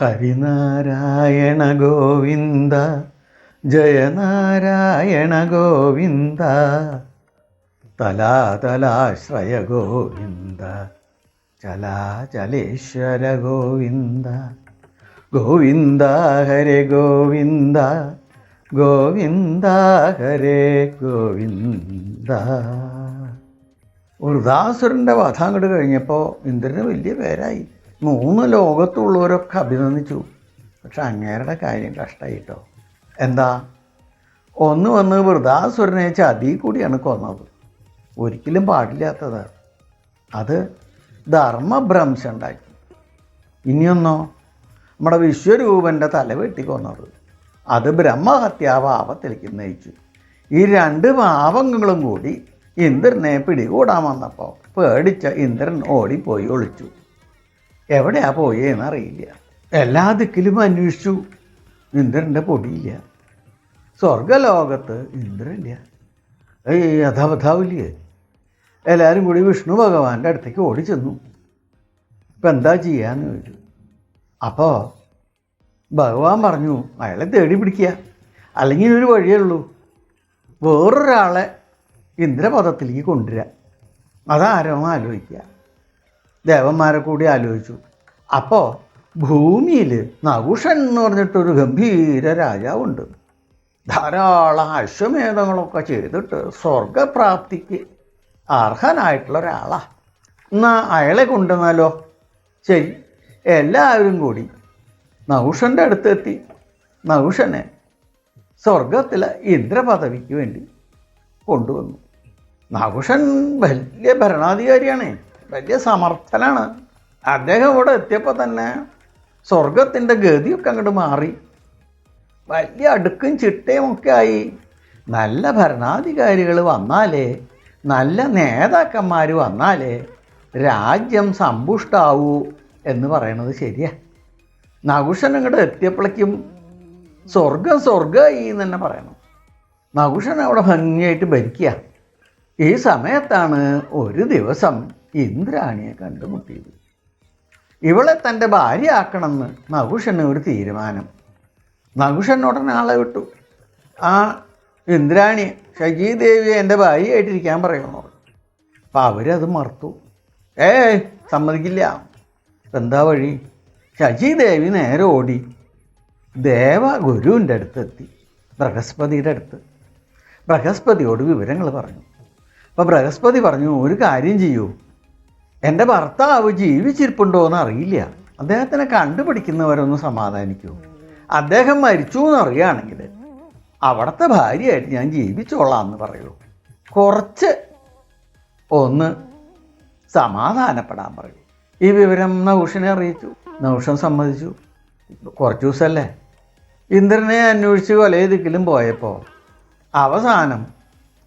ഹരിനാരായണ ഗോവിന്ദ ജയനാരായണ ഗോവിന്ദ തലാതലാശ്രയ ഗോവിന്ദ ചലാചലേശ്വര ഗോവിന്ദ ഗോവിന്ദ ഹരേ ഗോവിന്ദ ഗോവിന്ദ ഹരേ ഗോവിന്ദ. ഒരു ദാസുരന്റെ വധാങ്ങട് കഴിഞ്ഞപ്പോൾ ഇന്ദ്രന് വലിയ പേരായി. മൂന്ന് ലോകത്തുള്ളവരൊക്കെ അഭിനന്ദിച്ചു. പക്ഷെ അങ്ങേരുടെ കാര്യം കഷ്ടമായി കേട്ടോ എന്താ? ഒന്ന് വന്ന് വൃതാസുരനെ ചതി കൂടിയാണ് കൊന്നത്. ഒരിക്കലും പാടില്ലാത്തത്. അത് ധർമ്മഭ്രംശം ഉണ്ടാക്കി ഇനിയൊന്നോ? നമ്മുടെ വിശ്വരൂപന്റെ തല വെട്ടിക്കൊന്നത് അത് ബ്രഹ്മഹത്യാഭാവത്തിലേക്ക് നയിച്ചു ഈ രണ്ട് പാവങ്ങളും കൂടി ഇന്ദ്രനെ പിടികൂടാൻ വന്നപ്പോൾ പേടിച്ച ഇന്ദ്രൻ ഓടിപ്പോയി ഒളിച്ചു. എവിടെയാ പോയെന്ന് അറിയില്ല. എല്ലാ ദിക്കിലും അന്വേഷിച്ചു. ഇന്ദ്രന്റെ പൊടിയില്ല. സ്വർഗലോകത്ത് ഇന്ദ്രനില്ല. ഈ അധവധാവില്ലേ എല്ലാവരും കൂടി വിഷ്ണു ഭഗവാന്റെ അടുത്തേക്ക് ഓടി ചെന്നു ഇപ്പം എന്താ ചെയ്യാന്ന് ചോദിച്ചു. അപ്പോൾ ഭഗവാൻ പറഞ്ഞു അയാളെ തേടി പിടിക്കുക. അല്ലെങ്കിൽ ഒരു വഴിയേ ഉള്ളൂ. വേറൊരാളെ ഇന്ദ്രപദത്തിലേക്ക് കൊണ്ടുവരിക. അതാരോ ആലോചിക്കുക. ദേവന്മാരെ കൂടി ആലോചിച്ചു. അപ്പോൾ ഭൂമിയിൽ നകുഷൻ എന്ന് പറഞ്ഞിട്ടൊരു ഗംഭീര രാജാവുണ്ട്. ധാരാളം അശ്വമേധങ്ങളൊക്കെ ചെയ്തിട്ട് സ്വർഗപ്രാപ്തിക്ക് അർഹനായിട്ടുള്ള ഒരാളാ എന്നാ അയാളെ കൊണ്ടുവന്നാലോ? ശരി എല്ലാവരും കൂടി നൗഷന്റെ അടുത്തെത്തി. നൗഷനെ സ്വർഗത്തിലെ ഇന്ദ്രപദവിക്ക് വേണ്ടി കൊണ്ടുവന്നു. നകുഷൻ വലിയ ഭരണാധികാരിയാണ്. വലിയ സമർത്ഥനാണ്. അദ്ദേഹം ഇവിടെ എത്തിയപ്പോൾ തന്നെ സ്വർഗത്തിന്റെ ഗതിയൊക്കെ അങ്ങോട്ട് മാറി. വലിയ അടുക്കും ചിട്ടയും ഒക്കെ ആയി. നല്ല ഭരണാധികാരികൾ വന്നാലേ നല്ല നേതാക്കന്മാർ വന്നാലേ രാജ്യം സമ്പുഷ്ടാവൂ എന്ന് പറയണത് ശരിയാ. നകുഷൻ അങ്ങോട്ട് എത്തിയപ്പോഴേക്കും സ്വർഗം സ്വർഗമായി എന്ന് തന്നെ പറയണം. നകുഷൻ അവിടെ ഭംഗിയായിട്ട് ഭരിക്കുക. ഈ സമയത്താണ് ഒരു ദിവസം ഇന്ദ്രാണിയെ കണ്ടുമുട്ടിയത്? ഇവളെ തന്റെ ഭാര്യയാക്കണമെന്ന് നകുഷന് ഒരു തീരുമാനം. നകുഷൻ ഉടനെ ആളെ വിട്ടു. ആ ഇന്ദ്രാണി ശശീദേവിയെ എന്റെ ഭാര്യയായിട്ടിരിക്കാൻ പറയുന്നു അപ്പം അവരത് മറുത്തു. ഏ സമ്മതിക്കില്ല. എന്താ വഴി? ശശിദേവി നേരെ ഓടി. ദേവ ഗുരുവിന്റെ അടുത്തെത്തി. ബൃഹസ്പതിയുടെ അടുത്ത്. ബൃഹസ്പതിയോട് വിവരങ്ങൾ പറഞ്ഞു. അപ്പോൾ ബൃഹസ്പതി പറഞ്ഞു ഒരു കാര്യം ചെയ്യൂ. എന്റെ ഭർത്താവ് ജീവിച്ചിരിപ്പുണ്ടോ എന്ന് അറിയില്ല. അദ്ദേഹത്തിനെ കണ്ടുപിടിക്കുന്നവരൊന്ന് സമാധാനിക്കൂ. അദ്ദേഹം മരിച്ചു എന്നറിയുകയാണെങ്കിൽ അവിടുത്തെ ഭാര്യയായിട്ട് ഞാൻ ജീവിച്ചോളാം എന്ന് പറയൂ. കുറച്ച് ഒന്ന് സമാധാനപ്പെടാൻ പറയൂ. ഈ വിവരം നൗഷനെ അറിയിച്ചു. നൗഷൻ സമ്മതിച്ചു. കുറച്ച് ദിവസമല്ലേ ഇന്ദ്രനെ അന്വേഷിച്ച് കൊലേ പോയപ്പോൾ അവസാനം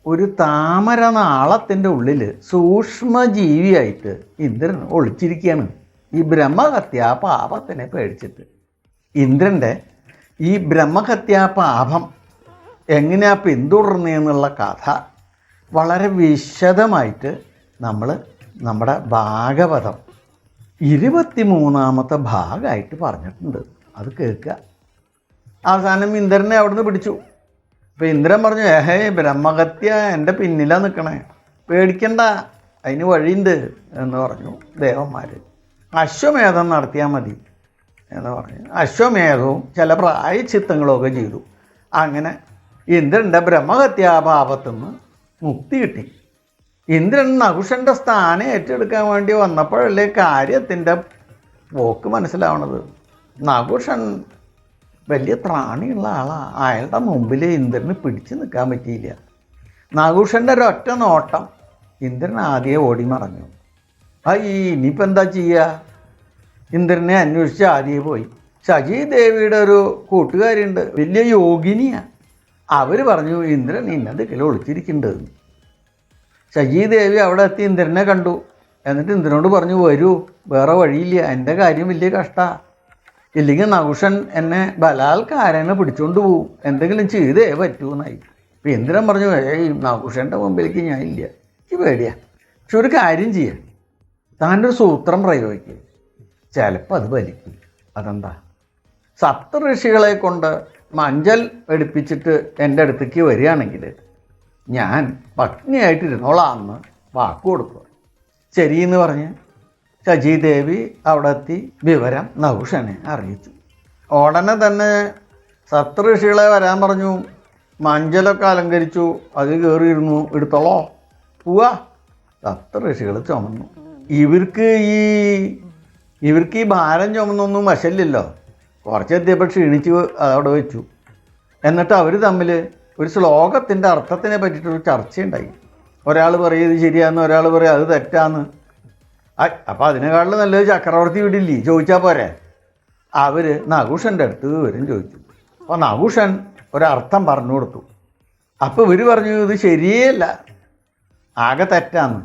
ഒരു താമര നാളത്തിന്റെ ഉള്ളിൽ സൂക്ഷ്മജീവിയായിട്ട് ഇന്ദ്രൻ ഒളിച്ചിരിക്കുകയാണ്. ഈ ബ്രഹ്മഹത്യാ പാപത്തിനെ പേടിച്ചിട്ട്. ഇന്ദ്രന്റെ ഈ ബ്രഹ്മഹത്യാ പാപം എങ്ങനെയാ പിന്തുടർന്നതെന്നുള്ള കഥ വളരെ വിശദമായിട്ട് നമ്മൾ നമ്മുടെ ഭാഗവതം ഇരുപത്തി മൂന്നാമത്തെ ഭാഗമായിട്ട് പറഞ്ഞിട്ടുണ്ട്. അത് കേൾക്കുക. അവസാനം ഇന്ദ്രനെ അവിടുന്ന് പിടിച്ചു. അപ്പോൾ ഇന്ദ്രൻ പറഞ്ഞു ഏഹേ ബ്രഹ്മഹത്യ എന്റെ പിന്നിലാണ് നിൽക്കണേ പേടിക്കണ്ട അതിന് വഴിയുണ്ട് എന്ന് പറഞ്ഞു ദേവന്മാർ അശ്വമേധം നടത്തിയാൽ മതി എന്ന് പറഞ്ഞു. അശ്വമേധവും ചില പ്രായച്ചിത്തങ്ങളൊക്കെ ചെയ്തു. അങ്ങനെ ഇന്ദ്രന്റെ ബ്രഹ്മഹത്യാഭാവത്തുനിന്ന് മുക്തി കിട്ടി. ഇന്ദ്രൻ നകുഷന്റെ സ്ഥാനം ഏറ്റെടുക്കാൻ വേണ്ടി വന്നപ്പോഴല്ലേ കാര്യത്തിന്റെ പോക്ക് മനസ്സിലാവണത്. നകുഷൻ വലിയ ത്രാണിയുള്ള ആളാണ് അയാളുടെ മുമ്പിൽ ഇന്ദ്രന് പിടിച്ചു നിൽക്കാൻ പറ്റിയില്ല. നാഗൂഷന്റെ ഒരൊറ്റ നോട്ടം ഇന്ദ്രൻ ആദ്യം ഓടി മറഞ്ഞു. ആ ഈ ഇനിയിപ്പോൾ എന്താ ചെയ്യുക ഇന്ദ്രനെ അന്വേഷിച്ച് ആദ്യം പോയി. ശശി ദേവിയുടെ ഒരു കൂട്ടുകാരുണ്ട് വലിയ യോഗിനിയാണ് അവർ പറഞ്ഞു ഇന്ദ്രൻ ഇന്നതിക്കൽ ഒളിച്ചിരിക്കേണ്ടതെന്ന് ശശി ദേവി അവിടെ എത്തി ഇന്ദ്രനെ കണ്ടു. എന്നിട്ട് ഇന്ദ്രനോട് പറഞ്ഞു വരൂ വേറെ വഴിയില്ല. എന്റെ കാര്യം വലിയ കഷ്ടമാണ് ഇല്ലെങ്കിൽ നൗഷൻ എന്നെ ബലാൽക്കാരനെ പിടിച്ചോണ്ട് പോവും. എന്തെങ്കിലും ചെയ്തേ പറ്റൂ എന്നായി. ഇപ്പം എന്തിനും പറഞ്ഞു ഈ നൗഷന്റെ മുമ്പിലേക്ക് ഞാൻ ഇല്ല. എനിക്ക് പേടിയാ. പക്ഷെ ഒരു കാര്യം ചെയ്യാം. താന്റെ ഒരു സൂത്രം പ്രയോഗിക്കുക ചിലപ്പോൾ അത് വലിക്കും അതെന്താ? സപ്ത ഋഷികളെ കൊണ്ട് മഞ്ചൽ എടുപ്പിച്ചിട്ട് എന്റെ അടുത്തേക്ക് വരികയാണെങ്കിൽ ഞാൻ പത്നിയായിട്ടിരുന്നോളാമെന്ന് വാക്ക് കൊടുക്കുക. ശരിയെന്ന് പറഞ്ഞ് ശചീദേവി അവിടെ എത്തി വിവരം നഹുഷനെ അറിയിച്ചു. ഉടനെ തന്നെ സപ്ത ഋഷികളെ വരാൻ പറഞ്ഞു. മഞ്ചലൊക്കെ അലങ്കരിച്ചു. അത് കയറിയിരുന്നു. എടുത്തോളോ. പോവാ. സപ്ത ഋഷികൾ ചുമന്നു. ഇവർക്ക് ഈ ഇവർക്ക് ഈ ഭാരം ചുമന്നൊന്നും വശമില്ലല്ലോ കുറച്ചെത്തിയപ്പോൾ ക്ഷീണിച്ച് അതവിടെ വെച്ചു. എന്നിട്ട് അവർ തമ്മിൽ ഒരു ശ്ലോകത്തിന്റെ അർത്ഥത്തിനെ പറ്റിയിട്ടൊരു ചർച്ചയുണ്ടായി. ഒരാൾ പറയും ഇത് ശരിയാന്ന് ഒരാൾ പറയും അത് തെറ്റാന്ന്. അപ്പോൾ അതിനേക്കാളും നല്ലത് ചക്രവർത്തി വിടില്ലേ? ചോദിച്ചാൽ പോരെ. അവർ നകുഷന്റെ അടുത്ത് വിവരം ചോദിച്ചു. അപ്പോൾ നകുഷൻ ഒരർത്ഥം പറഞ്ഞു കൊടുത്തു. അപ്പോൾ ഇവർ പറഞ്ഞു ഇത് ശരിയല്ല. ആകെ തെറ്റാന്ന്.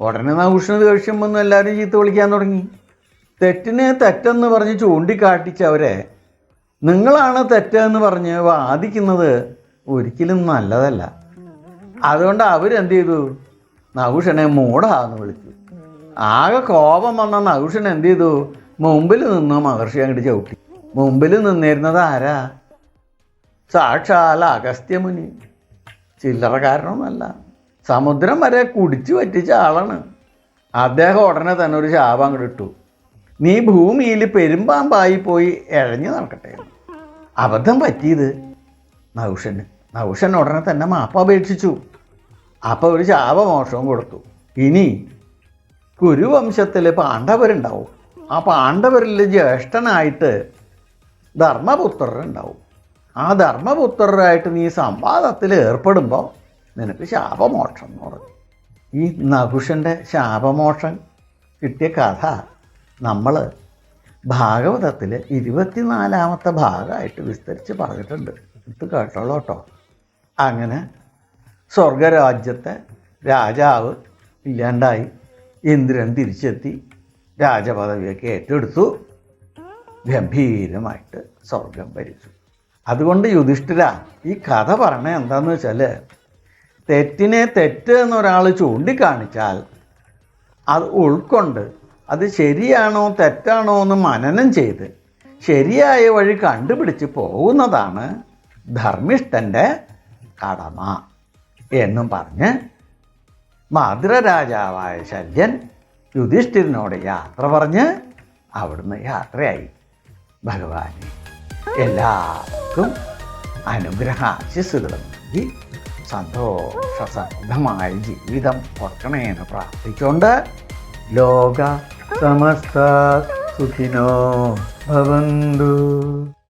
ഉടനെ നകുഷന് ഇത് വന്ന് എല്ലാവരും ചീത്ത വിളിക്കാൻ തുടങ്ങി. തെറ്റിന് തെറ്റെന്ന് പറഞ്ഞ് ചൂണ്ടിക്കാട്ടിച്ചവരെ നിങ്ങളാണ് തെറ്റെന്ന് പറഞ്ഞ് വാദിക്കുന്നത് ഒരിക്കലും നല്ലതല്ല. അതുകൊണ്ട് അവരെന്ത് ചെയ്തു? നകുഷനെ മൂടാന്ന് വിളിച്ചു. ആകെ കോപം വന്ന നൗഷൻ എന്ത് ചെയ്തു? മുമ്പിൽ നിന്ന് മഹർഷി അങ്ങോട്ട് ചവിട്ടി. മുമ്പിൽ നിന്നിരുന്നത് ആരാ? സാക്ഷാൽ അഗസ്ത്യമുനി. ചില്ലറ കാരണമൊന്നുമല്ല. സമുദ്രം വരെ കുടിച്ചു പറ്റിച്ച ആളാണ്. അദ്ദേഹം ഉടനെ തന്നെ ഒരു ശാപം അങ്ങോട്ട് ഇട്ടു. നീ ഭൂമിയിൽ പെരുമ്പാമ്പായി പോയി എഴഞ്ഞു നടക്കട്ടെ അബദ്ധം പറ്റിയത് നൗഷന്. നൗഷൻ ഉടനെ തന്നെ മാപ്പ അപേക്ഷിച്ചു. അപ്പോൾ ഒരു ശാപമോഷവും കൊടുത്തു. ഇനി കുരുവംശത്തിൽ പാണ്ഡവരുണ്ടാവും. ആ പാണ്ഡവരിൽ ജ്യേഷ്ഠനായിട്ട് ധർമ്മപുത്രരുണ്ടാവും. ആ ധർമ്മപുത്രരായിട്ട് നീ സംവാദത്തിൽ ഏർപ്പെടുമ്പോൾ നിനക്ക് ശാപമോക്ഷം എന്ന് പറഞ്ഞു ഈ നഹുഷന്റെ ശാപമോക്ഷം കിട്ടിയ കഥ നമ്മൾ ഭാഗവതത്തിൽ ഇരുപത്തിനാലാമത്തെ ഭാഗമായിട്ട് വിസ്തരിച്ച് പറഞ്ഞിട്ടുണ്ട്. ഇത് കേട്ടോളൂ കേട്ടോ. അങ്ങനെ സ്വർഗരാജ്യത്തെ രാജാവ് ഇല്ലാണ്ടായി. ഇന്ദ്രൻ തിരിച്ചെത്തി രാജപദവിയൊക്കെ ഏറ്റെടുത്തു. ഗംഭീരമായിട്ട് സ്വർഗം ഭരിച്ചു. അതുകൊണ്ട് യുധിഷ്ഠിര ഈ കഥ പറഞ്ഞ എന്താന്ന് വെച്ചാൽ തെറ്റിനെ തെറ്റ് എന്നൊരാൾ ചൂണ്ടിക്കാണിച്ചാൽ അത് ഉൾക്കൊണ്ട് അത് ശരിയാണോ തെറ്റാണോ എന്ന് മനനം ചെയ്ത് ശരിയായ വഴി കണ്ടുപിടിച്ച് പോകുന്നതാണ് ധർമ്മിഷ്ഠന്റെ കടമ എന്നും പറഞ്ഞ് മധുരരാജാവായ ശല്യൻ യുധിഷ്ഠിരനോട് യാത്ര പറഞ്ഞ് അവിടുന്ന് യാത്രയായി. ഭഗവാൻ എല്ലാവർക്കും അനുഗ്രഹാശിസ്സുകളും നൽകി സന്തോഷസമൃദ്ധമായ ജീവിതം കൊടുക്കണേന്ന് പ്രാർത്ഥിച്ചുകൊണ്ട് ലോക സമസ്ത സുഖിനോ ഭവന്തു.